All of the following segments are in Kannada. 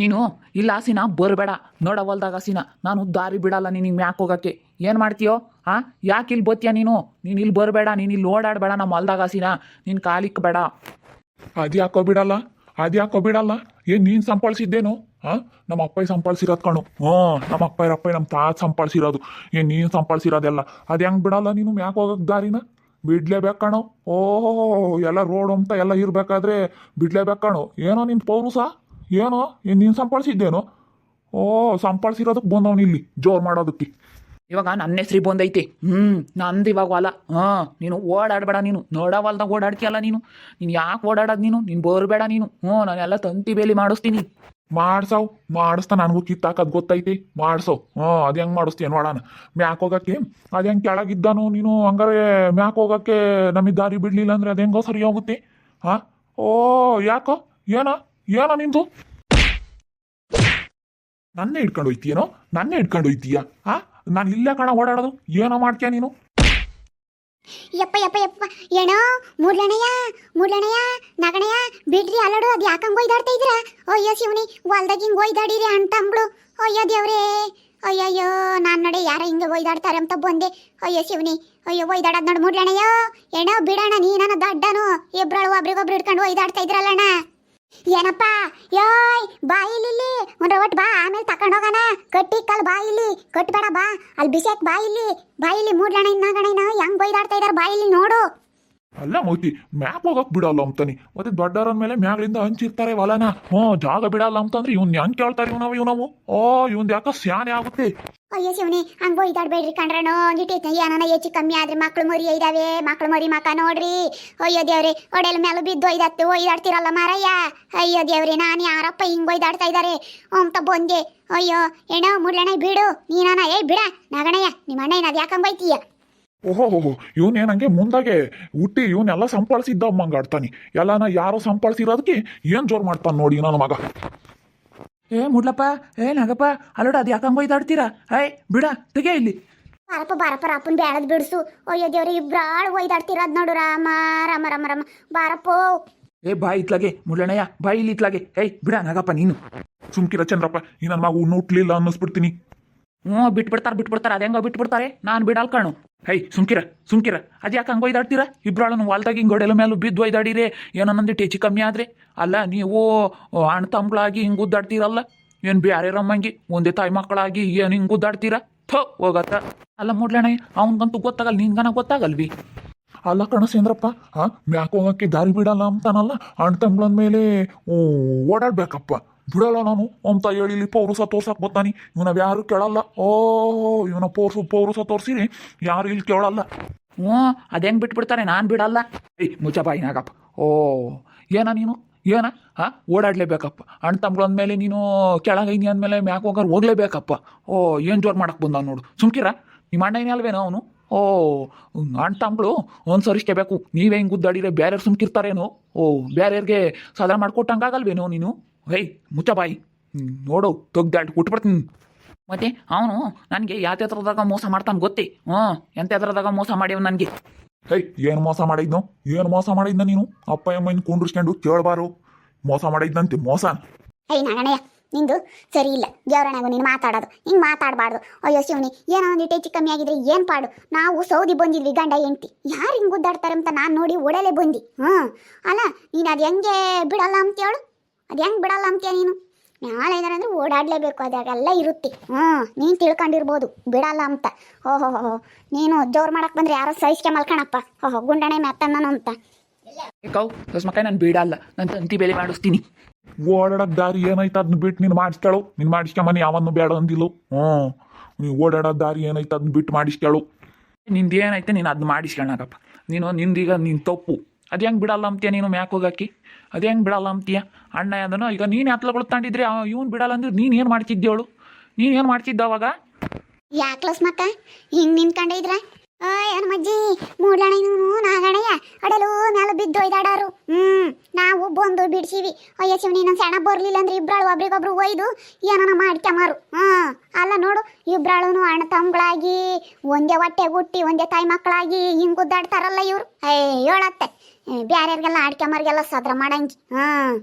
ನೀನು, ಇಲ್ಲ ಹಸಿನ ಬರಬೇಡ. ನೋಡವಲ್ದಾಗ ಹಸಿನ ನಾನು ದಾರಿ ಬಿಡಲ್ಲ ನಿನಗೆ ಮ್ಯಾಕ್ ಹೋಗಕ್ಕೆ. ಏನು ಮಾಡ್ತೀಯೋ? ಹಾಂ ಯಾಕೆ ಇಲ್ಲಿ ಬತ್ತೀಯ ನೀನು? ನೀನು ಇಲ್ಲಿ ಬರಬೇಡ, ನೀನು ಇಲ್ಲಿ ಓಡಾಡಬೇಡ ನಮ್ಮ ಹೊಲ್ದಾಗ ಹಸಿನ ನೀನು ಕಾಲಿಕ್ ಬೇಡ. ಅದ್ಯಾಕೋ ಬಿಡಲ್ಲ? ಅದ್ಯಾಕೋ ಬಿಡಲ್ಲ? ಏನು ನೀನು ಸಂಪಾಳಿಸಿದ್ದೇನು? ಹಾ ನಮ್ಮ ಅಪ್ಪ ಸಂಪಾಳಿಸಿರೋದು ಕಣು. ಹ್ಞೂ ನಮ್ಮ ಅಪ್ಪ ಅಪ್ಪ ನಮ್ಮ ತಾತ ಸಂಪಾಳಿಸಿರೋದು. ಏನು ನೀನು ಸಂಪಾಳಿಸಿರೋದೆಲ್ಲ? ಅದು ಹೆಂಗೆ ಬಿಡಲ್ಲ ನೀನು ಮ್ಯಾಕ್ ಹೋಗಕ್ಕೆ ದಾರಿನ? ಬಿಡ್ಲೇಬೇಕು ಕಣೋ. ಓಹೋ, ಎಲ್ಲ ರೋಡ್ ಅಂತ ಎಲ್ಲ ಇರಬೇಕಾದ್ರೆ ಬಿಡ್ಲೇಬೇಕು ಕಣೋ. ಏನೋ ನಿನ್ ಪೌರುಸ? ಏನೋ? ಏನು ನೀನು ಸಂಪಾಳಿಸಿದ್ದೇನು ಓ ಸಂಪಾಳಿಸಿರೋದಕ್ಕೆ ಬಂದವನು ಇಲ್ಲಿ ಜೋರು ಮಾಡೋದಕ್ಕೆ. ಇವಾಗ ನನ್ನ ಹೆಸ್ರಿಗೆ ಬಂದೈತಿ. ಹ್ಞೂ ನಂದು ಇವಾಗ ಹೊಲ. ಹಾಂ ನೀನು ಓಡಾಡಬೇಡ ನೀನು. ನೋಡವಲ್ದಾಗ ಓಡಾಡ್ತೀಯಲ್ಲ ನೀನು. ನೀನು ಯಾಕೆ ಓಡಾಡೋದು ನೀನು? ನೀನು ಬರಬೇಡ ನೀನು. ಹ್ಞೂ ನಾನೆಲ್ಲ ತಂತಿ ಬೇಲಿ ಮಾಡಿಸ್ತೀನಿ. ಮಾಡ್ಸವ್. ಮಾಡಿಸ್ತಾ ನನಗೂ ಕಿತ್ತಾಕದ್ ಗೊತ್ತೈತಿ. ಮಾಡ್ಸವ್ ಹ್ಞೂ ಅದು ಹೆಂಗೆ ಮಾಡಿಸ್ತೀಯ ನೋಡೋಣ ಮ್ಯಾಕ್ ಹೋಗಕ್ಕೆ? ಅದು ಹೆಂಗೆ ಕೆಳಗಿದ್ದಾನು ನೀನು? ಹಂಗಾರೆ ಮ್ಯಾಕ್ ಹೋಗೋಕ್ಕೆ ನಮಗೆ ದಾರಿ ಬಿಡಲಿಲ್ಲ ಅಂದರೆ ಅದು ಹೆಂಗೋ ಸರಿ ಹೋಗುತ್ತೆ? ಹಾಂ? ಓ ಯಾಕೋ? ಏನೋ? ಏನೋ ನಿಂದು? ನನ್ನೇ ಹಿಡ್ಕೊಂಡು ಹೋಯ್ತೀಯೇನೋ? ನನ್ನೇ ಹಿಡ್ಕೊಂಡು ಹೋಯ್ತೀಯ? ಆ? ನಾನು ಇಲ್ಲೇ ಕಣ ಓಡಾಡೋದು. ಏನೋ ಮಾಡ್ತೀಯ ನೀನು? ಯಪ್ಪ ಯಪ್ಪ ಯಪ್ಪ. ಏನೋ? ಮೂರ್ಲಣಯ್ಯ ಮೂರ್ಲಣಯ್ಯ ನಗಣಯ್ಯ ಬಿಡ್ರಿ ಅಲ್ಲಡು ಅದು ಯಾಕಂಗ್ ಒಯ್ದಾಡ್ತಾ ಇದ್ರ ಅಯ್ಯೋ ಶಿವನಿ, ಹೊಲ್ದಾಗ ಹಿಂಗ್ ಒಯ್ದಾಡಿರಿ ಅಂತಂಬ್ಳು ಅಯ್ಯೋ ದೇವ್ರೇ. ಅಯ್ಯಯ್ಯೋ, ನಾನ್ ನೋಡಿ ಯಾರ ಹಿಂಗೆ ಒಯ್ದಾಡ್ತಾರೆ ಅಂತ ಬಂದೆ. ಅಯ್ಯೋ ಶಿವನಿ. ಅಯ್ಯೋ, ಒಯ್ದಾಡೋದು ನೋಡು ಮೂರ್ಲಣಯ್ಯ ಏನೋ ಬಿಡಣ ನೀನನ ದಡ್ಡನು. ಇಬ್ಬರಳು ಒಬ್ರಿಗೊಬ್ರು ಹಿಡ್ಕೊಂಡು ಒಯ್ದಾಡ್ತಾ ಇದ್ರಲ್ಲಣ್ಣ. ಏನಪ್ಪ? ಯೋಯ್, ಬಾ ಇಲ್ಲಿ. ಒಂದ್ ಒಟ್ಟು ಬಾ, ಆಮೇಲೆ ತಕೊಂಡ್ ಹೋಗೋಣ. ಕಟ್ಟಿ ಕಲ್ ಬಾ ಇಲ್ಲಿ. ಕಟ್ಬೇಡ ಬಾ. ಅಲ್ಲಿ ಬಿಸಾಕ್ ಬಾ ಇಲ್ಲಿ. ಬಾ ಇಲ್ಲಿ. ಮೂರ್ಲಣ ಇನ್ನಾಗಣ ಹೆಂಗ್ ಬೈದಾಡ್ತಾ ಇದಾರೆ ಬಾ ಇಲ್ಲಿ ನೋಡು. ಅಲ್ಲ ಮೋತಿ ಮ್ಯಾಕ್ ಹೋಗಕ್ ಬಿಡಲ್ಲ ಅಂತಾನೆ. ಮತ್ತೆ ದೊಡ್ಡವರ ಮೇಲೆ ಮ್ಯಾಗ್ಲಿಂದ ಹಂಚಿರ್ತಾರೆ ವಲನ. ಹ್ಞೂ ಜಾಗ ಬಿಡಲ್ಲ ಅಂತಂದ್ರೆ ಇವ್ನ ಹೆಂಗ್ ಕೇಳ್ತಾರೆ ಇವ್ ಇವನವು? ಇವ್ ನಾವು ಓ ಇವ್ನ್ ಯಾಕ ಸ್ಯಾನೆ ಆಗುತ್ತೆ. ಅಯ್ಯೋ ಶಿವನಿ, ಹಂಗ್ ಬೈದಾಡ್ಬೇಡ್ರಿ ಕಣ್ರನೋ ಗಿಟ್ಟೈತೆ ಏನಾನ ಹೆಚ್ಚು ಕಮ್ಮಿ ಆದ್ರೆ ಮಕ್ಳು ಮರಿ ಇದಾವೆ ಮಕ್ಳು ಮರಿ ಮಕ ನೋಡ್ರಿ. ಅಯ್ಯೋ ದೇವ್ರಿ, ಒಡೆಲ್ ಮೇಲೆ ಬಿದ್ದು ಒಯ್ದಾತ್ತೆ, ಒಯ್ದಾಡ್ತಿರಲ್ಲ ಮಾರಯ್ಯ. ಅಯ್ಯೋ ದೇವ್ರಿ, ನಾನು ಯಾರಪ್ಪ ಹಿಂಗ್ ಒಯ್ದಾಡ್ತಾ ಇದಾರೆ? ಅಂತ ಬಂದೆ ಅಯ್ಯೋ ಏನೋ ಮುಡ್ಲಣ್ಣ ಬಿಡು ನೀನಣ್ಣ ಏ ಬಿಡ, ನಗಣಯ್ಯ ನಿಮ್ಮ ಅಣ್ಣ ಏನಾದ್ ಯಾಕಂಗ್ ಬೈತೀಯ ಓಹೋ ಇವನೇನಂಗೆ ಇವನ್ ಏನಂಗೆ ಮುಂದಾಗೆ ಹುಟ್ಟಿ ಇವನ್ನೆಲ್ಲ ಸಂಪಾಳಿಸಿದ್ದ ಆಡ್ತಾನೆ. ಎಲ್ಲಾನ ಯಾರೋ ಸಂಪಾದಿಸಿರೋದಕ್ಕೆ ಏನ್ ಜೋರ್ ಮಾಡ್ತಾನೆ ನೋಡಿ ನನ್ನ ಮಗ. ಏ ಮುಡ್ಲಪ್ಪ ಏ ನಾಗಪ್ಪ ಅಲ್ಲೋಡ ಅದು ಯಾಕಂಗೆ ಒಯ್ದಾಡ್ತೀರಾ ಏಯ್ ಬಿಡ ತೆಗೆ ಇಲ್ಲಿ. ಬಾರಪ್ಪ ಬಾರಪ್ಪ ರಾಪನ್ ಬ್ಯಾಳದ್ ಬಿಡ್ಸು. ಅಯ್ಯೋ ದೇವ್ರಿ ಇಬ್ರಾಳ್ ಒಯ್ದಾಡ್ತಿರೋದ್ ನೋಡು ರಾಮ ರಾಮ ರಾಮ ರಾಮ. ಬಾರಪ್ಪ. ಏ ಬಾ ಇತ್ಲಾಗೆ ಮುಳ್ಳಣ್ಣಯ್ಯ ಬಾ ಇಲ್ಲಿ ಇತ್ಲಾಗೆ. ಏಯ್ ಬಿಡ ನಾಗಪ್ಪ ನೀನು. ಸುಮ್ಕಿರ ಚಂದ್ರಪ್ಪ ಈ ನನ್ನ ಮಗ ಹುಟ್ಲಿಲ್ಲ ಅನ್ನಿಸ್ಬಿಡ್ತೀನಿ. ಹ್ಞೂ, ಬಿಟ್ಬಿಡ್ತಾರೆ ಬಿಟ್ಬಿಡ್ತಾರೆ, ಅದು ಹೆಂಗೋ ಬಿಟ್ಬಿಡ್ತಾರೆ. ನಾನು ಬಿಡಲ್ ಕಣು ಹೈ, ಸುಮ್ಕಿರ ಸುಮ್ಕಿರ. ಅದು ಯಾಕೆ ಹಂಗೆ ಒಯ್ದಾಡ್ತೀರ? ಇಬ್ರಾಳನ್ನು ಹೊಲ್ದಾಗ ಹಿಂಗೆ ಗೊಡೆಲ ಮೇಲೆ ಬಿದ್ದು ಒಯ್ದಾಡಿರಿ. ಏನೋ ನಂದಿಟ್ಟು ಹೆಚ್ಚು ಕಮ್ಮಿ ಆದರೆ. ಅಲ್ಲ, ನೀವು ಅಣ್ಣ ತಂಬ್ಳಾಗಿ ಹಿಂಗೆ ಉದ್ದಾಡ್ತೀರಲ್ಲ? ಏನು ಬ್ಯಾರೆ ರಮ್ಮಂಗಿ, ಒಂದೇ ತಾಯಿ ಮಕ್ಕಳಾಗಿ ಏನು ಹಿಂಗೆ ಉದ್ದಾಡ್ತೀರ? ಥೋ, ಹೋಗತ್ತ. ಅಲ್ಲ ಮೂಡ್ಲಣ್ಣ ಅವ್ನಿಗಂತೂ ಗೊತ್ತಾಗಲ್ಲ ನಿನ್ಗನ ಗೊತ್ತಾಗಲ್ವಿ. ಅಲ್ಲ ಕಣ ಸೇಂದ್ರಪ್ಪ ಹಾ ಮ್ಯಾಕ್ ಹೋಗಕ್ಕೆ ದಾರಿ ಬಿಡಲ್ಲ ಅಂತಾನಲ್ಲ? ಅಣ್ಣ ತಂಬ್ಳಂದ ಮೇಲೆ ಓಡಾಡ್ಬೇಕಪ್ಪ. ಬಿಡಲ್ಲ ನಾನು ಅಂತ ಇಲ್ಲಿ ಪೌರುಸ ತೋರ್ಸಕ್ ಬರ್ತಾನೆ ಇವನ ಯಾರು ಕೇಳಲ್ಲ? ಓ, ಇವನ ಪೌರ್ಸು, ಪೌರುಸ ತೋರ್ಸಿರಿ. ಯಾರು ಇಲ್ಲಿ ಕೇಳಲ್ಲ? ಹ್ಞೂ ಅದು ಹೆಂಗೆ ಬಿಟ್ಬಿಡ್ತಾರೆ? ನಾನು ಬಿಡಲ್ಲ. ಏಯ್ ಮುಚ್ಚ ಬಾಯಿ ನಾಗಪ್ಪ ಓ, ಏನ ನೀನು? ಏನ? ಹಾಂ, ಓಡಾಡ್ಲೇಬೇಕಪ್ಪ. ಅಣ್ಣ ತಮ್ಗಳ ಅಂದಮೇಲೆ ನೀನು ಕೆಳಗೈನಿ ಅಂದಮೇಲೆ ಮ್ಯಾಕ್ ಹೋಗಾರ ಹೋಗ್ಲೇಬೇಕಪ್ಪ. ಓ, ಏನು ಜೋರು ಮಾಡಕ್ಕೆ ಬಂದ ನೋಡು. ಸುಮ್ಕಿರ? ನಿಮ್ಮ ಅಣ್ಣ ಅಲ್ವೇನೋ ಅವನು? ಓ, ಅಣ್ಣ ತಮ್ಗಳು ಒಂದು ಬೇಕು. ನೀವೇ ಹಿಂಗೆ ಗುದ್ದಾಡಿದ್ರೆ ಬೇರೆಯವ್ರು ಸುಮ್ಕಿರ್ತಾರೇನೋ? ಓ, ಬೇರೆಯವ್ರಿಗೆ ಸಾಧನ ಮಾಡ್ಕೊಟ್ಟಂಗಾಗಲ್ವೇನೋ ನೀನು? ಹೇಯ್ ಮುಚ್ಚ ಬಾಯಿ ನೋಡು ತೆಗ್ದಾಡಿ ಉಟ್ಬಿಡ್ತೀನಿ. ಮತ್ತೆ ಅವನು ನನಗೆ ಯಾತ್ಯಾತ್ರದಾಗ ಮೋಸ ಮಾಡ್ತಾನೆ ಗೊತ್ತಿ? ಹ್ಞೂ ಎಂತ ಎದ್ರದಾಗ ಮೋಸ ಮಾಡ್ಯವ ನನಗೆ? ಹೇ ಏನು ಮೋಸ ಮಾಡಿದ್ನೋ? ಏನು ಮೋಸ ಮಾಡಿದ್ನ ನೀನು? ಅಪ್ಪ ಅಮ್ಮನ ಕುಂಡ್ರಿಸ್ಕೊಂಡು ಕೇಳಬಾರು. ಮೋಸ ಮಾಡಿದ್ನಂತೆ ಮೋಸ. ಹೇಯ್ ನಗಣಯ್ಯ ನಿಂದು ಸರಿ ಇಲ್ಲ. ದೇವರಣೆಗೂ ನೀನು ಮಾತಾಡೋದು. ಹಿಂಗೆ ಮಾತಾಡಬಾರ್ದು. ಅಯ್ಯೋ ಶಿವನಿ ಏನೋ ಒಂದು ಹೆಚ್ಚು ಕಮ್ಮಿ ಆಗಿದ್ರೆ ಏನು ಪಾಡು? ನಾವು ಸೌದಿ ಬಂದಿದ್ವಿ ಗಂಡ ಎಂಟಿ ಯಾರು ಹಿಂಗೆ ಗುದ್ದಾಡ್ತಾರೆ ಅಂತ ನಾನು ನೋಡಿ ಒಡಲೆ ಬಂದಿ. ಹ್ಞೂ. ಅಲ್ಲ ನೀನು ಅದು ಹೆಂಗೆ ಬಿಡಲ್ಲ ಅಂತೇಳು? ಅದು ಹೆಂಗೆ ಬಿಡಲ್ಲ ಅಂತೀಯ ನೀನು? ನಾಳೆ ಏನಾರ ಅಂದರೆ ಓಡಾಡಲೇಬೇಕು ಅದಾಗೆಲ್ಲ ಇರುತ್ತೆ. ಹ್ಞೂ ನೀನು ತಿಳ್ಕೊಂಡಿರ್ಬೋದು ಬಿಡಲ್ಲ ಅಂತ. ಓಹೋ ಹೋ ನೀನು ಜೋರು ಮಾಡಕ್ಕೆ ಬಂದ್ರೆ ಯಾರೋ ಸಹಿಸ್ಕೆ ಮಲ್ಕಣಪ್ಪ. ಹೋ ಗುಂಡಣೆ ಮೆತ್ತಣ್ಣನು ಅಂತ. ಕೌ ಮಕ್ಕ ನಾನು ಬಿಡಲ್ಲ. ನಾನು ತಂತಿ ಬೇಲೆ ಮಾಡಿಸ್ತೀನಿ. ಓಡಾಡಕ್ ದಾರಿ ಏನೈತೆ ಅದನ್ನ ಬಿಟ್ಟು ನೀನು ಮಾಡಿಸ್ಕೇಳು ನೀನು ಮಾಡಿಸ್ಕೊಂಬನಿ ಯಾವನ್ನು ಬೇಡ ಅಂದಿಲ್ಲ? ಹ್ಞೂ. ನೀ ಓಡಾಡೋ ದಾರಿ ಏನೈತೆ ಅದನ್ನ ಬಿಟ್ಟು ಮಾಡಿಸ್ಕೇಳು. ನಿಂದು ಏನೈತೆ ನೀನು ಅದನ್ನ ಮಾಡಿಸ್ಕೊಳಕಪ್ಪ ನೀನು ನಿಂದೀಗ ನೀನು ತಪ್ಪು. ಅದು ಹೆಂಗೆ ಬಿಡಲ್ಲ ಅಂತೀಯ ನೀನು ಮ್ಯಾಕ್ ಹೋಗಾಕಿ? ಅದು ಹೆಂಗೆ ಬಿಡಲ್ಲ ಅಂತೀಯ? ಅಣ್ಣ ಅದನ್ನು ಈಗ ನೀನು ಹತ್ಲಗಳು ತಂಡಿದ್ರೆ ಇವನು ಬಿಡಲ್ಲ ಅಂದ್ರೆ ನೀನು ಏನು ಮಾಡ್ತಿದ್ದೇಳು ನೀನು ಏನು ಮಾಡ್ತಿದ್ದ ಅವಾಗ? ಯಾಕ್ಲಸ್ ಮಕ್ಕ ಹಿಂಗ್ ನಿಂತ್ಕೊಂಡಿದ್ರ ಏನ್ ಮಜ್ಜಿ ಮೂಡ್ಲಣ ಇವನು ನಾಗಣಯ್ಯ, ಅಡಲು ಮ್ಯಾಲ ಬಿದ್ದು ಒಯ್ದಾಡಾರು. ಹ್ಮ್, ನಾವು ಬಂದು ಬಿಡ್ಸೀವಿ. ಅಯ್ಯ ಶಿವನಿ ನೀನು ಸಣ್ಣ ಬರ್ಲಿಲ್ಲ ಅಂದ್ರೆ ಇಬ್ರಾಳು ಒಬ್ರಿಗೊಬ್ರು ಒಯ್ದು ಏನನ ಮಾಡ್ಕ್ಯಮಾರು ಹ್ಮ್, ಅಲ್ಲ ನೋಡು, ಇಬ್ರಾಳುನು ಅಣ್ಣ ತಮ್ಗಳಾಗಿ, ಒಂದೇ ಹೊಟ್ಟೆ ಹುಟ್ಟಿ, ಒಂದೇ ತಾಯಿ ಮಕ್ಕಳಾಗಿ ಹಿಂಗೆ ಗುದ್ದಾಡ್ತಾರಲ್ಲ ಇವ್ರು. ಏ ಹೇಳತ್ತೆ. ಬ್ಯಾರ್ಯಾರಿಗೆಲ್ಲ ಆಡ್ಕೊಂಬರಿಗೆಲ್ಲ ಸದ್ರ ಮಾಡಂಗಿ. ಹಾ.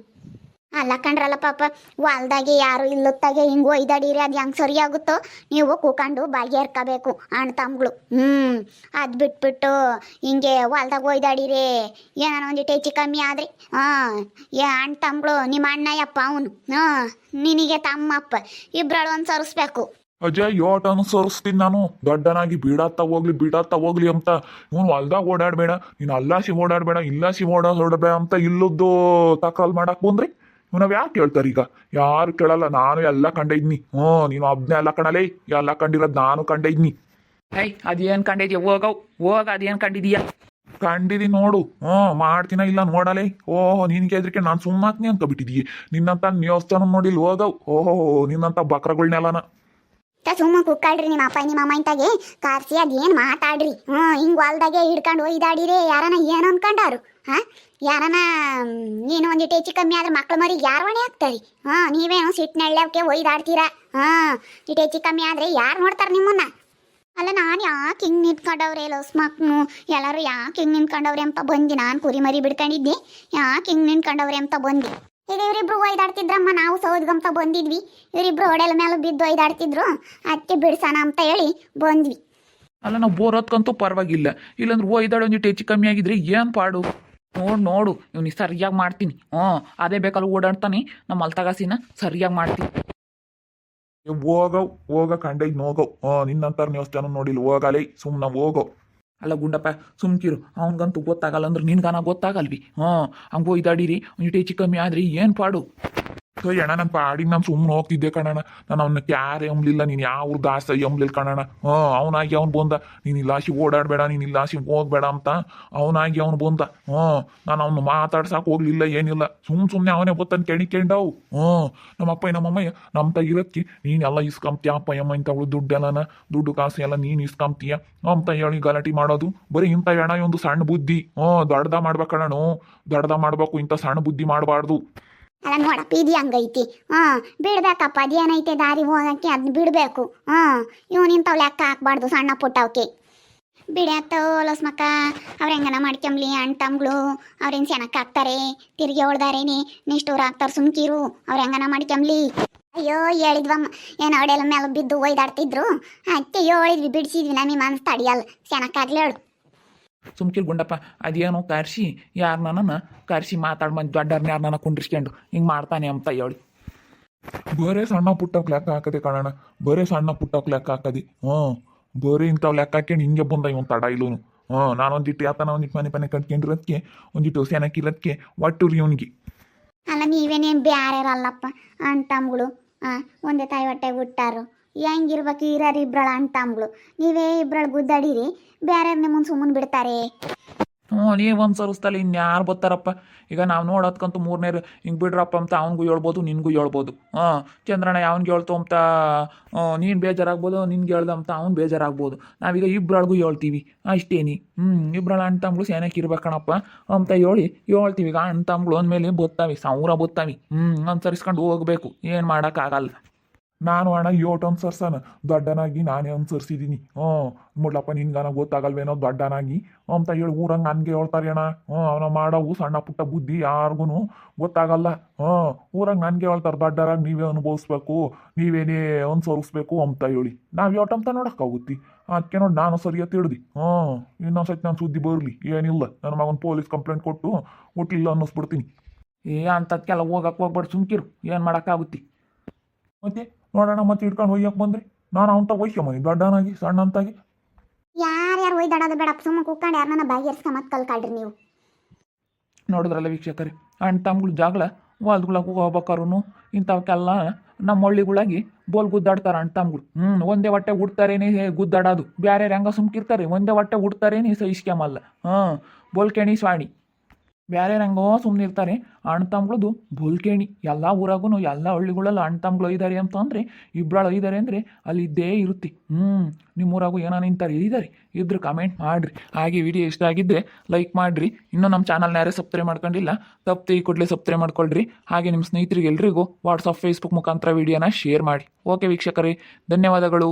ಅಲ್ಲ ಕಂಡ್ರಲ್ಲ ಪಾಪ ಹೊಲ್ದಾಗೆ ಯಾರು ಇಲ್ಲೊತ್ತಾಗೆ ಹಿಂಗೆ ಒಯ್ದಾಡಿರಿ ಅದು ಹೆಂಗೆ ಸರಿ ಆಗುತ್ತೋ? ನೀವು ಕೂಕೊಂಡು ಬಾಯಿಗೆ ಎರ್ಕೋಬೇಕು ಅಣ್ಣ ತಮ್ಮಗಳು ಹ್ಞೂ ಅದು ಬಿಟ್ಬಿಟ್ಟು ಹಿಂಗೆ ಹೊಲ್ದಾಗ ಒಯ್ದಾಡಿರಿ. ಏನಾನ ಒಂದಿಟ್ಟು ಹೆಚ್ಚು ಕಮ್ಮಿ ಆದ್ರಿ. ಹಾಂ. ಏ ಅಣ್ಣ ತಮ್ಮಗಳು ನಿಮ್ಮ ಅಣ್ಣ ಯಪ್ಪ ಅವನು. ಹಾಂ. ನಿನಗೆ ತಮ್ಮಪ್ಪ. ಇಬ್ರಳು ಒಂದು ಸರಿಸ್ಬೇಕು. ಅಜಯ್ ಯೋಟ್ ಅನುಸರಿಸ್ತೀನಿ ನಾನು. ದೊಡ್ಡನಾಗಿ ಬೀಡಾತ್ತ ಹೋಗ್ಲಿ ಬೀಡಾತ್ತ ಹೋಗ್ಲಿ ಅಂತ. ಇವನು ಹೊಲ್ದಾಗ ಓಡಾಡ್ಬೇಡ. ನೀನು ಅಲ್ಲಾಸಿ ಓಡಾಡಬೇಡ ಇಲ್ಲಾಸಿ ಓಡಾಡ್ಬೇಡ ಅಂತ ಇಲ್ಲದ್ದು ತಕಲ್ ಮಾಡಕ್ ಬಂದ್ರಿ? ಇವನವ್ ಯಾಕೆ ಕೇಳ್ತಾರೆ ಈಗ? ಯಾರು ಕೇಳಲ್ಲ ನಾನು ಎಲ್ಲ ಕಂಡಿದ್ನಿ. ಹ್ಞೂ ನೀನು ಒಬ್ನೇ ಎಲ್ಲ ಕಣಲೇ. ಎಲ್ಲ ಕಂಡಿರೋದು ನಾನು ಕಂಡಿದ್ನಿ. ಐ ಅದೇನು ಕಂಡಿದ್ಯಾ? ಹೋಗವ್ ಹೋಗ ಅದೇನು ಕಂಡಿದೀಯ? ಕಂಡಿದೀನಿ ನೋಡು. ಹ್ಞೂ ಮಾಡ್ತೀನ ಇಲ್ಲ ನೋಡಲೇ. ಓಹ್ ನಿನ್ಗೆ ಹೆದ್ರಿಕೆ ನಾನು ಸುಮ್ಮನೆ ಅಂತ ಬಿಟ್ಟಿದೀಯ ನಿನ್ನಂತ ದೇವಸ್ಥಾನ ನೋಡಿಲ್ ಹೋಗವ್ ಓಹೋ ನಿನ್ನಂತ ಬಕ್ರಗಳ್ನೆಲ್ಲನ. ತ ಸುಮ್ಮ ಕುಕ್ಕಾಡ್ರಿ ನಿಮ್ಮ ಅಪ್ಪ, ನಿಮ್ಮ ಅಮ್ಮ ಇಂತಾಗೆ. ಕಾರ್ಸಿ ಅದೇನು ಮಾತಾಡ್ರಿ. ಹ್ಞೂ, ಹಿಂಗೆ ಹೊಲ್ದಾಗೆ ಹಿಡ್ಕೊಂಡು ಒಯ್ದಾಡಿರಿ. ಯಾರನ ಏನು ಅನ್ಕೊಂಡಾರು ಹಾಂ? ಯಾರನ ಏನು ಒಂದಿಟ್ಟು ಹೆಚ್ಚು ಕಮ್ಮಿ ಆದ್ರೆ ಮಕ್ಳು ಮರಿ ಯಾರು ಹೊಣೆ ಹಾಕ್ತಾರಿ? ಹಾಂ ನೀವೇನು ಸಿಟ್ಟಿನಳ್ಳಕ್ಕೆ ಒಯ್ದಾಡ್ತೀರಾ? ಹಾಂ ಇಟ್ಟು ಹೆಚ್ಚು ಕಮ್ಮಿ ಆದರೆ ಯಾರು ನೋಡ್ತಾರೆ ನಿಮ್ಮನ್ನ? ಅಲ್ಲ, ನಾನು ಯಾಕೆ ಹಿಂಗೆ ನಿಂತ್ಕೊಂಡವ್ರೆ ಲೋಸ್ ಮಕ್ಕನು ಎಲ್ಲರೂ ಯಾಕೆ ಹಿಂಗೆ ನಿಂತ್ಕೊಂಡವ್ರೆ ಅಂತ ಬಂದು? ನಾನು ಕುರಿ ಮರಿ ಬಿಡ್ಕೊಂಡಿದ್ದೆ. ಯಾಕೆ ಹಿಂಗೆ ನಿಂತ್ಕೊಂಡವ್ರೆ ಅಂತ ಬಂದು? ಈಗ ಇವರಿಬ್ರು ಒಯ್ದಾಡ್ತಿದ್ರಮ್ಮ ನಾವು ಸೌದ್ಗಂತ ಬಂದಿದ್ವಿ. ಇವರಿಬ್ರು ಒಡೆಲ್ ಮೇಲೆ ಬಿದ್ದು ಒಯ್ದಾಡ್ತಿದ್ರು. ಅದಕ್ಕೆ ಬಿಡ್ಸೋಣ ಅಂತ ಹೇಳಿ ಬಂದ್ವಿ. ಅಲ್ಲ ನಾವು ಬೋರ್ ಹೊತ್ಕಂತೂ ಪರವಾಗಿಲ್ಲ. ಇಲ್ಲಾಂದ್ರೆ ಒಯ್ದಾಡೋ ಒಂದಿಟ್ಟು ಹೆಚ್ಚು ಕಮ್ಮಿ ಆಗಿದ್ರೆ ಏನು ಪಾಡು? ನೋಡು ನೋಡು. ಇವ್ನಿಗೆ ಸರಿಯಾಗಿ ಮಾಡ್ತೀನಿ. ಹ್ಞೂ ಅದೇ ಬೇಕಲ್ಲ ಓಡಾಡ್ತಾನೆ. ನಮ್ಮ ಅಲ್ತಗಾಸಿನ ಸರಿಯಾಗಿ ಮಾಡ್ತೀನಿ. ಹೋಗೋ ಹೋಗವ್ ಹೋಗ ಕಂಡೈದ್ ನೋಗವ್. ನಿನ್ನಂತರ ನಿನ್ನಂತಾರ ದೇವಸ್ಥಾನ ನೋಡಿಲ್ಲ. ಹೋಗಲೇ ಸುಮ್ನ ಹೋಗವ್ ಅಲ್ಲ ಗುಂಡಪ್ಪ, ಸುಮ್ಕಿರು. ಅವ್ನಿಗಂತೂ ಗೊತ್ತಾಗಲ್ಲ ಅಂದ್ರೆ ನಿನ್ಗಾನ ಗೊತ್ತಾಗಲ್ವಿ. ಹ್ಞೂ ಹಂಗೋ ಇದಾಡಿರಿ. ಹೆಚ್ಚು ಕಮ್ಮಿ ಆದ್ರಿ, ಏನು ಪಾಡು? ಸೊ ಅಣ್ಣ ನನ್ನ ಪಾಡಿಗೆ ನಾನು ಸುಮ್ಮನೆ ಹೋಗ್ತಿದ್ದೆ ಕಣಣ್ಣ. ನಾನು ಅವನ ಕ್ಯಾರೆ ಎಂಬ್ಲಿಲ್ಲ ನೀನು ಯಾವ ದಾಸ ಎಂಬ್ಲಿಲ್ಲ ಕಣಣ್ಣ? ಹ್ಞೂ ಅವನಾಗಿ ಅವ್ನು ಬಂದ. ನೀನು ಇಲ್ಲಾಸಿ ಓಡಾಡಬೇಡ, ನೀನು ಇಲ್ಲಾಸಿ ಹೋಗ್ಬೇಡ ಅಂತ ಅವನಾಗಿ ಅವ್ನು ಬಂದ. ಹ್ಞೂ ನಾನು ಅವ್ನು ಮಾತಾಡ್ಸಕ್ಕೆ ಹೋಗ್ಲಿಲ್ಲ, ಏನಿಲ್ಲ. ಸುಮ್ಮ ಸುಮ್ಮನೆ ಅವನೇ ಬತ್ತಾನೆ ಕೆಣಿಕೊಂಡವು ಹ್ಞೂ ನಮ್ಮ ಅಪ್ಪ ನಮ್ಮಮ್ಮ ನಮ್ಮ ತಗಿರತ್ತಿ ನೀನೆಲ್ಲ ಇಸ್ಕೊಂತೀಯ ಅಪ್ಪ, ಅಮ್ಮ ಇಂಥವಳು ದುಡ್ಡೆಲ್ಲನ, ದುಡ್ಡು ಕಾಸು ಎಲ್ಲ ನೀನು ಇಸ್ಕೊಂತೀಯ ಅಂತ ಹೇಳಿ ಗಲಾಟೆ ಮಾಡೋದು ಬರೀ ಇಂಥ ಹೇಳ ಒಂದು ಸಣ್ಣ ಬುದ್ಧಿ. ಹ್ಞೂ ದೊಡ್ಡದ ಮಾಡ್ಬೇಕಣ್ಣ ದೊಡ್ಡದ ಮಾಡ್ಬೇಕು, ಇಂಥ ಸಣ್ಣ ಬುದ್ಧಿ ಮಾಡಬಾರ್ದು. ಅಲ್ಲ ನೋಡಪ್ಪ ಇದು ಹಂಗೈತಿ. ಹಾಂ, ಬಿಡ್ಬೇಕಪ್ಪ ಅದೇನೈತೆ ದಾರಿ ಹೋಗಕ್ಕೆ ಅದನ್ನ ಬಿಡಬೇಕು. ಇವ್ ಇಂಥವು ಲೆಕ್ಕ ಹಾಕ್ಬಾರ್ದು ಸಣ್ಣ ಪುಟ್ಟವಕ್ಕೆ ಬಿಡ್ಯಾತೋ ಲಸ್ಮಕ್ಕ, ಅವ್ರ ಹೆಂಗನ ಮಾಡ್ಕೊಂಬ್ಲಿ ಅಣ್ಣ ತಮ್ಗಳು? ಅವ್ರೇನು ಸೆನಕ್ಕೆ ಹಾಕ್ತಾರೆ? ತಿರುಗಿ ಹೊಳ್ದಾರೇನಿ ನಿಷ್ಠೂರ ಹಾಕ್ತಾರೆ ಸುಮ್ಕಿರು. ಅವ್ರ ಹೆಂಗನ ಮಾಡ್ಕೊಂಬ್ಲಿ? ಅಯ್ಯೋ ಹೇಳಿದ್ವಮ್ಮ ಏನು ಅವಡೆಲ್ಲ ಮೇಲೆ ಬಿದ್ದು ಒಯ್ದಾಡ್ತಿದ್ರು? ಅತ್ತೆ ಹೇಳಿದ್ವಿ, ಬಿಡಿಸಿದ್ವಿ, ನಮಗೆ ಮನಸ್ಸು ತಡಿಯಲ್ಲ ಸೆನಕ್ಕಾಗ್ಲಿ ಹೇಳು ಸುಮ್ಕಿಲ್ ಗುಂಡಪ್ಪ, ಅದೇನೋ ಕಾರ್ಸಿ ಯಾರನ್ನ ಕಾರ್ಸಿ ಮಾತಾಡ್ ಬಂದು ದೊಡ್ಡರ್ನ ಯಾರನ್ನ ಕುಂಡ್ರಿಸ್ಕೊಂಡು ಹಿಂಗೆ ಮಾಡ್ತಾನೆ ಅಂತ ಹೇಳಿ. ಬರೇ ಸಣ್ಣ ಪುಟ್ಟಕ್ಕೆ ಲೆಕ್ಕ ಹಾಕದೆ ಕಣಣ್ಣ, ಬರೇ ಸಣ್ಣ ಪುಟ್ಟಕ್ಕೆ ಲೆಕ್ಕ ಹಾಕದಿ. ಹ್ಞೂ, ಬರೀ ಇಂಥವು ಲೆಕ್ಕ ಹಾಕ್ಯಂಡು ಹಿಂಗೆ ಬಂದ ಇವನು ತಡ ಇಲ್ಲೂನು. ಹ್ಞೂ, ನಾನೊಂದಿಟ್ಟು ಯಾತನ ಒಂದಿಟ್ಟು ಮನೆ ಮನೆ ಕಟ್ಕೊಂಡಿರೋದಕ್ಕೆ ಒಂದಿಟ್ಟು ಸೆನಕ್ಕಿರೋದಕ್ಕೆ ಒಟ್ಟು ರೀ ಅವನಿಗೆ ಅಲ್ಲ ನೀವೇನೇನು ಬ್ಯಾರೆರಲ್ಲಪ್ಪ ಅಣ್ಣ ತಮ್ಗಳು ಹಾಂ ಒಂದೇ ತಾಯಿ ಹೊಟ್ಟೆಗೆ ಹುಟ್ಟಾರು. ಹೆಂಗಿರ್ಬೇಕು ಇರೋರು ಇಬ್ಬರಳ ತಮ್ಗಳು ನೀವೇ ಇಬ್ಬರಳು ಗುದ್ದಾಡಿರಿ ಬೇರೆ ಮುಂದೆ ಸುಮ್ಮನೆ ಬಿಡ್ತಾರೆ. ಹ್ಞೂ, ನೀವು ಒಂದು ಸರಿಸ್ತಲ್ಲ ಇನ್ಯಾರು ಬರ್ತಾರಪ್ಪ? ಈಗ ನಾವು ನೋಡೋದ್ಕಂತೂ ಮೂರನೇ ಹಿಂಗೆ ಬಿಡ್ರಪ್ಪ ಅಂತ ಅವ್ನಿಗೂ ಹೇಳ್ಬೋದು, ನಿನಗೂ ಹೇಳ್ಬೋದು. ಹಾಂ, ಚಂದ್ರಣ್ಣ ಯಾವನ್ಗೆ ಹೇಳ್ತು ಅಂತ ನೀನು ಬೇಜಾರಾಗ್ಬೋದು ನಿನ್ಗೆ ಹೇಳ್ದ ಅಂತ ಅವ್ನು ಬೇಜಾರಾಗ್ಬೋದು. ನಾವೀಗ ಇಬ್ಬರಳಿಗೂ ಹೇಳ್ತೀವಿ, ಅಷ್ಟೇನಿ. ಹ್ಞೂ ಇಬ್ಬರಳ ಅಣ್ಣ ತಮ್ಗಳು ಸೇನಕ್ಕೆ ಇರ್ಬೇಕಣಪ್ಪ ಅಂತ ಹೇಳಿ ಹೇಳ್ತೀವಿ. ಈಗ ಅಣ್ಣ ತಮ್ಗಳು ಅಂದಮೇಲೆ ಬತ್ತಾವಿ ಸಾವಿರ ಬತ್ತಾವಿ. ಹ್ಞೂ ಅನುಸರಿಸ್ಕೊಂಡು ಹೋಗ್ಬೇಕು, ಏನು ಮಾಡೋಕ್ಕಾಗಲ್ಲ. ನಾನು ಅಣ್ಣ ಯೋಟ್ ಅನ್ಸರ್ಸನ. ದೊಡ್ಡನಾಗಿ ನಾನೇ ಅನ್ಸರ್ಸಿದ್ದೀನಿ ಹ್ಞೂ ಮುಡ್ಲಪ್ಪ ನಿನ್ಗನ ಗೊತ್ತಾಗಲ್ವೇನೋ ದೊಡ್ಡನಾಗಿ. ಅಂತ ಹೇಳಿ ಊರಂಗೆ ನನಗೆ ಹೇಳ್ತಾರೆ ಅಣ್ಣ. ಹ್ಞೂ, ಅವನ ಮಾಡವು ಸಣ್ಣ ಪುಟ್ಟ ಬುದ್ಧಿ ಯಾರಿಗೂ ಗೊತ್ತಾಗಲ್ಲ. ಹ್ಞೂ, ಊರಂಗೆ ನನಗೆ ಹೇಳ್ತಾರೆ, ದೊಡ್ಡರಾಗಿ ನೀವೇ ಅನುಭವಿಸ್ಬೇಕು, ನೀವೇನೇ ಅನುಸರಿಸ್ಬೇಕು ಅಂತ ಹೇಳಿ. ನಾವು ಯೋಟ್ ಅಂತ ನೋಡೋಕ್ಕಾಗುತ್ತಿ. ಅದಕ್ಕೆ ನೋಡಿ ನಾನು ಸರಿಯಾಗಿ ತಿಳಿದು ಹ್ಞೂ ಇನ್ನೊಂದ್ಸತಿ ನಾನು ಸುದ್ದಿ ಬರಲಿ. ಏನಿಲ್ಲ, ನನ್ನ ಮಗನ ಪೊಲೀಸ್ ಕಂಪ್ಲೇಂಟ್ ಕೊಟ್ಟು ಒಟ್ಟಿಲ್ಲ ಅನ್ನಿಸ್ಬಿಡ್ತೀನಿ. ಏ ಅಂಥದ್ಕೆಲ್ಲ ಹೋಗಕ್ಕೆ ಹೋಗ್ಬೇಡ ಸುಮ್ಕಿರು. ಏನು ಮಾಡೋಕ್ಕಾಗುತ್ತೆ? ಮತ್ತೆ? ನೋಡೋಣ ಮತ್ತೆ ಇಟ್ಕೊಂಡು ಒಯ್ಯಕ್ಕೆ ಬಂದ್ರಿ. ನಾನು ಅವನ ಒಯ್ಯಮ್ಮನಿ ದೊಡ್ಡನಾಗಿ ಸಣ್ಣ ಅಂತಾಗಿ ಯಾರ್ಯಾರು ಒಯ್ದಾಡೋದು ಬೇಡ ಸುಮ್ಮನೆ ಕೂತ್ಕೊಂಡು ಯಾರನ್ನ ಮತ್ತೆ ಕಲ್ಕಾಡ್ರಿ ನೀವು. ನೋಡಿದ್ರಲ್ಲ ವೀಕ್ಷಕರೇ ಅಣ್ಣ ತಮ್ಗಳ ಜಾಗಳ ಹೊಲ್ದುಗಳಾಗ ಹೋಗ್ಬೇಕಾರು ಇಂಥವಕ್ಕೆಲ್ಲ ನಮ್ಮ ಹಳ್ಳಿಗಳಾಗಿ ಬೋಲ್ ಗುದ್ದಾಡ್ತಾರೆ ಅಣ್ಣ ತಮ್ಗಳು ಹ್ಞೂ ಒಂದೇ ಹೊಟ್ಟೆ ಹೇ ಗುದ್ದಾಡೋದು. ಬೇರೆ ಹೆಂಗ ಸುಮ್ಕಿರ್ತಾರೆ ಒಂದೇ ಹೊಟ್ಟೆ ಹುಡ್ತಾರೇನೆ ಸಹಿಸ್ಕ್ಯಮಲ್ಲ ಹಾಂ ಬೋಲ್ಕೆಣಿ ಸ್ವಾಣಿ. ಬ್ಯಾರೆ ಹೆಂಗೋ ಸುಮ್ಮನೆ ಇರ್ತಾರೆ. ಅಣ್ಣ ತಮ್ಗಳದು ಬೋಲ್ಕೇಣಿ, ಎಲ್ಲ ಊರಾಗೂ ಎಲ್ಲ ಹಳ್ಳಿಗಳಲ್ಲಿ ಅಣ್ಣ ತಮ್ಗಳು ಇದ್ದಾರೆ ಅಂತ ಅಂದರೆ ಇಬ್ಬರಾಳು ಇದ್ದಾರೆ ಅಂದರೆ ಅಲ್ಲಿ ಇದ್ದೇ ಇರುತ್ತೆ. ಹ್ಞೂ ನಿಮ್ಮೂರಾಗೂ ಏನೋ ನಿಂತಾರೆ ಇದ್ದಾರೆ ಇದ್ರ ಕಮೆಂಟ್ ಮಾಡಿರಿ. ಹಾಗೆ ವಿಡಿಯೋ ಇಷ್ಟ ಆಗಿದ್ದರೆ ಲೈಕ್ ಮಾಡಿರಿ. ಇನ್ನೂ ನಮ್ಮ ಚಾನಲ್ನ ಯಾರೇ ಸಬ್ಸ್ಕ್ರೈಬ್ ಮಾಡ್ಕೊಂಡಿಲ್ಲ ತಪ್ಪು ಈ ಕೂಡಲೇ ಸಬ್ಸ್ಕ್ರೈಬ್ ಮಾಡ್ಕೊಳ್ರಿ. ಹಾಗೆ ನಿಮ್ಮ ಸ್ನೇಹಿತರಿಗೆ ಎಲ್ರಿಗೂ ವಾಟ್ಸಪ್ ಫೇಸ್ಬುಕ್ ಮುಖಾಂತರ ವಿಡಿಯೋನ ಶೇರ್ ಮಾಡಿ ಓಕೆ ವೀಕ್ಷಕರೇ, ಧನ್ಯವಾದಗಳು.